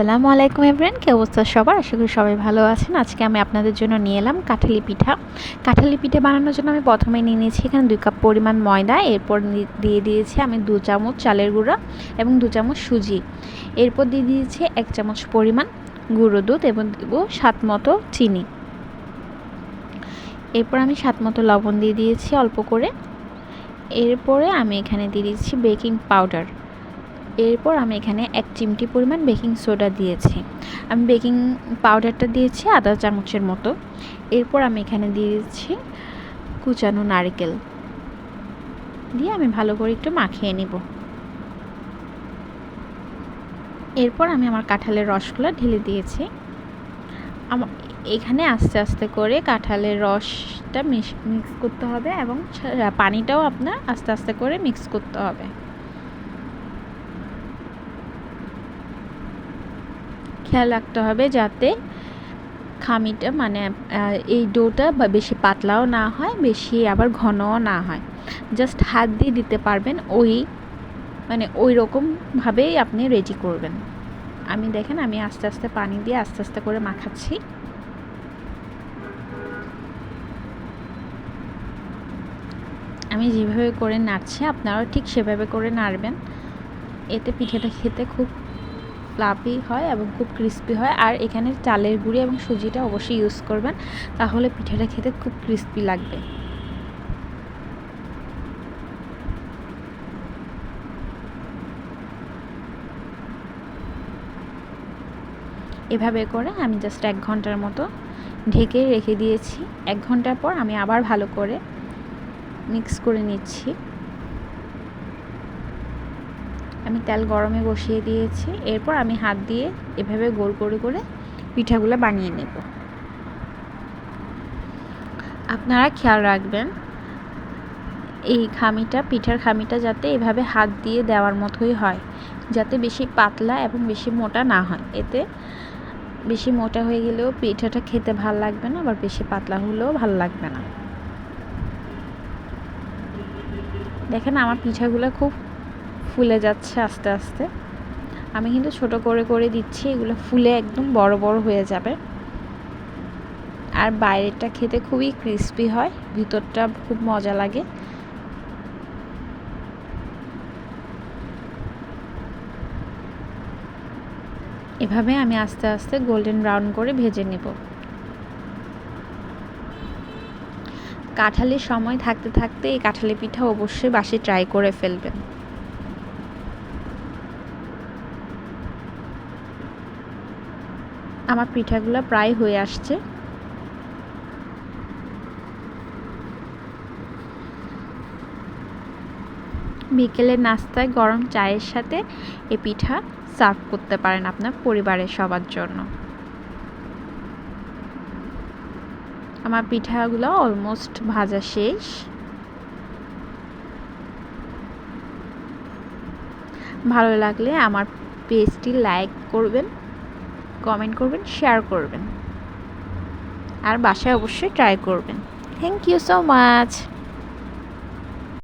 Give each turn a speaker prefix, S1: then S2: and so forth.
S1: আসসালামু আলাইকুম এভরেন কি অবস্থা সবার? আশা করি সবাই ভালো আছেন। আজকে আমি আপনাদের জন্য নিয়ে এলাম কাঠালি পিঠা। কাঠালি পিঠা বানানোর জন্য আমি প্রথমে নিয়ে নিয়েছি এখানে দুই কাপ পরিমাণ ময়দা, এরপর দিয়ে দিয়েছি আমি দু চামচ চালের গুঁড়া এবং দু চামচ সুজি। এরপর দিয়ে দিয়েছি এক চামচ পরিমাণ গুঁড়ো দুধ এবং দেবো স্বাদ মতো চিনি। এরপর আমি স্বাদ মতো লবণ দিয়ে দিয়েছি অল্প করে। এরপরে আমি এখানে দিয়ে দিয়েছি বেকিং পাউডার। এরপর আমি এখানে এক চিমটি পরিমাণ বেকিং সোডা দিয়েছি। আমি বেকিং পাউডারটা দিয়েছি আধা চামচের মতো। এরপর আমি এখানে দিয়ে দিচ্ছি কুচানো নারকেল। দিয়ে আমি ভালো করে একটু মাখিয়ে নিব। এরপর আমি আমার কাঁঠালের রসগুলো ঢেলে দিয়েছি। আমার এখানে আস্তে আস্তে করে কাঁঠালের রসটা মিক্স করতে হবে এবং পানিটাও আপনার আস্তে আস্তে করে মিক্স করতে হবে। খেয়াল রাখতে হবে যাতে খামিটা মানে এই ডোটা বেশি পাতলাও না হয়, বেশি আবার ঘনও না হয়। জাস্ট হাত দিয়ে দিতে পারবেন ওই মানে ওই রকমভাবেই আপনি রেডি করবেন। আমি দেখেন, আমি আস্তে আস্তে পানি দিয়ে আস্তে আস্তে করে মাখাচ্ছি। আমি যেভাবে করে নাড়ছি, আপনারাও ঠিক সেভাবে করে নাড়বেন। এতে পিঠেটা খেতে খুব ফ্লাপি হয় এবং খুব ক্রিস্পি হয়। আর এখানে চালের গুঁড়ি এবং সুজিটা অবশ্যই ইউজ করবেন। তাহলে পিঠাটা খেতে খুব ক্রিস্পি লাগবে। এভাবে করে আমি জাস্ট এক ঘণ্টার মতো ঢেকে রেখে দিয়েছি। এক ঘণ্টার পর আমি আবার ভালো করে মিক্স করে নিচ্ছি। আমি তেল গরমে বসিয়ে দিয়েছি। এরপর আমি হাত দিয়ে এভাবে গোল করে করে পিঠাগুলো বানিয়ে নেব। আপনারা খেয়াল রাখবেন, এই খামিটা, পিঠার খামিটা যাতে এভাবে হাত দিয়ে দেওয়ার মতোই হয়, যাতে বেশি পাতলা এবং বেশি মোটা না হয়। এতে বেশি মোটা হয়ে গেলেও পিঠাটা খেতে ভালো লাগবে না, আবার বেশি পাতলা হলেও ভালো লাগবে না। দেখেন আমার পিঠাগুলো খুব ফুলে যাচ্ছে আস্তে আস্তে। আমি কিন্তু ছোট করে করে দিচ্ছি, এগুলো ফুলে একদম বড় বড় হয়ে যাবে। আর বাইরেটা খেতে খুবই ক্রিস্পি হয়, ভিতরটা খুব মজা লাগে। এভাবে আমি আস্তে আস্তে গোল্ডেন ব্রাউন করে ভেজে নেব। কাঁঠালের সময় থাকতে থাকতে এই কাঁঠালি পিঠা অবশ্যই বাসে ট্রাই করে ফেলবেন। আমার পিঠাগুলো প্রায় হয়ে আসছে। বিকেলের নাস্তায় গরম চায়ের সাথে এ পিঠা সার্ভ করতে পারেন আপনার পরিবারের সবার জন্য। আমার পিঠাগুলো অলমোস্ট ভাজা শেষ। ভালো লাগলে আমার পেজটি লাইক করবেন। কমেন্ট করবেন শেয়ার করবেন। আর বাসায় অবশ্যই ট্রাই করবেন। Thank you so much